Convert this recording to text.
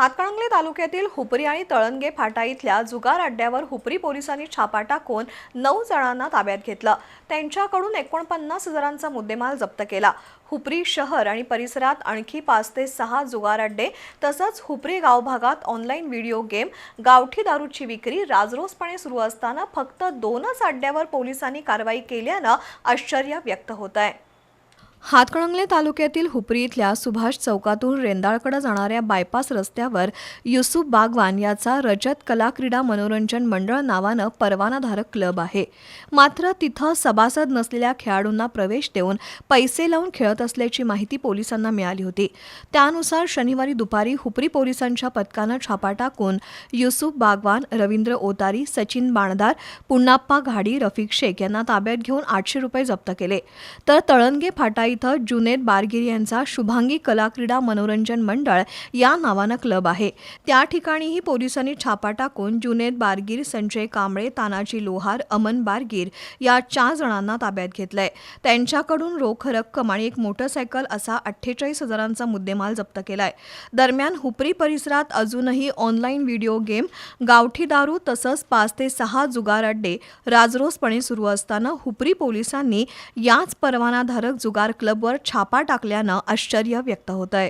हातकणंगले तालुक्यातील हुपरी आणि तळणगे फाटा इथल्या जुगार अड्ड्यावर हुपरी पोलिसांनी छापा टाकून नऊ जणांना ताब्यात घेतलं. त्यांच्याकडून एकोणपन्नास हजारांचा मुद्देमाल जप्त केला. हुपरी शहर आणि परिसरात आणखी पाच ते सहा जुगार अड्डे तसंच हुपरी गाव भागात ऑनलाईन व्हिडिओ गेम गावठी दारूची विक्री राजरोसपणे सुरू असताना फक्त दोनच अड्ड्यावर पोलिसांनी कारवाई केल्यानं आश्चर्य व्यक्त होत आहे हातकणंगले तालुक्यातील हुपरी इथल्या सुभाष चौकातून रेंदाळकडे जाणाऱ्या बायपास रस्त्यावर युसुफ बागवान याचा रजत कला क्रीडा मनोरंजन मंडळ नावानं परवानाधारक क्लब आहे. मात्र तिथं सभासद नसलेल्या खेळाडूंना प्रवेश देऊन पैसे लावून खेळत असल्याची माहिती पोलिसांना मिळाली होती. त्यानुसार शनिवारी दुपारी हुपरी पोलिसांच्या पथकानं छापा टाकून युसुफ बागवान रवींद्र ओतारी सचिन बाणदार पुन्नाप्पा घाडी रफिक शेख यांना ताब्यात घेऊन आठशे रुपये जप्त केले. तर तळणगे फाटा इथं जुनेद बारगिरी यांचा शुभांगी कला क्रीडा मनोरंजन मंडळ या नावानं क्लब आहे. त्या ठिकाणीही पोलिसांनी छापा टाकून जुनेद बारगीर संजय कांबळे तानाजी लोहार अमन बारगीर या चार जणांना ताब्यात घेतलंय. त्यांच्याकडून रोख रक्कम आणि एक मोटरसायकल असा अठ्ठेचाळीस हजारांचा मुद्देमाल जप्त केलाय. दरम्यान हुपरी परिसरात अजूनही ऑनलाईन व्हिडिओ गेम गावठी दारू तसंच पाच ते सहा जुगार अड्डे राजरोसपणे सुरू असताना हुपरी पोलिसांनी याच परवानाधारक जुगार क्लबवर छापा टाकल्यानं आश्चर्य व्यक्त होत आहे